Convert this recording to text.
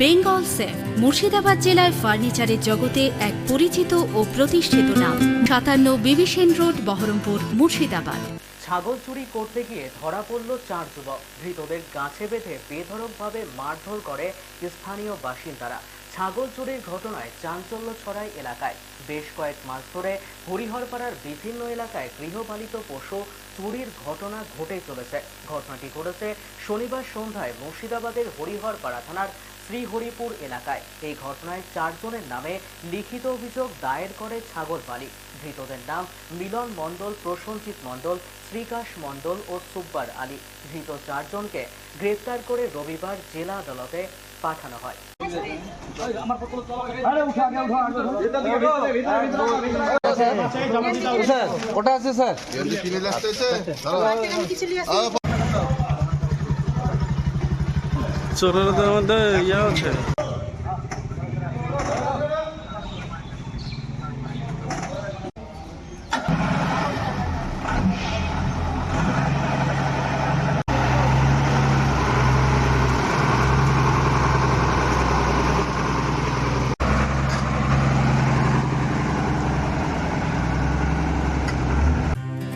Bengal safe, Murshidabad জেলায় ফার্নিচারের জগতে এক পরিচিত ও প্রতিষ্ঠিত নাম। সাতান্ন বিবিসেন রোড, বহরমপুর, মুর্শিদাবাদ। ছাগল চুরি করতে গিয়ে ধরা পড়ল চার যুবক। ধৃতদের গাছে বেঁধে বেধড়কভাবে মারধর করে স্থানীয় বাসিন্দারা। ছাগল চুরির ঘটনায় চাঞ্চল্য ছড়ায় এলাকায়। বেশ কয়েক মাস ধরে হরিহরপাড়ার বিভিন্ন এলাকায় গৃহপালিত পশু চুরির ঘটনা ঘটে চলেছে। ঘটনাটি ঘটেছে শনিবার সন্ধ্যায় মুর্শিদাবাদের হরিহরপাড়া থানার শ্রীহরিপুর এলাকায় এই ঘটনায় চারজনের নামে লিখিত অভিযোগ দায়ের করে ছাগলপালি ধৃতদের নাম মিলন মণ্ডল প্রসঞ্জিৎ মণ্ডল শ্রীকাশ মণ্ডল ও সুব্বার আলী ধৃত চারজনকে গ্রেপ্তার করে রবিবার জেলা আদালতে পাঠানো হয় ওটা আছে স্যার চোরের মধ্যে ইয়ে আছে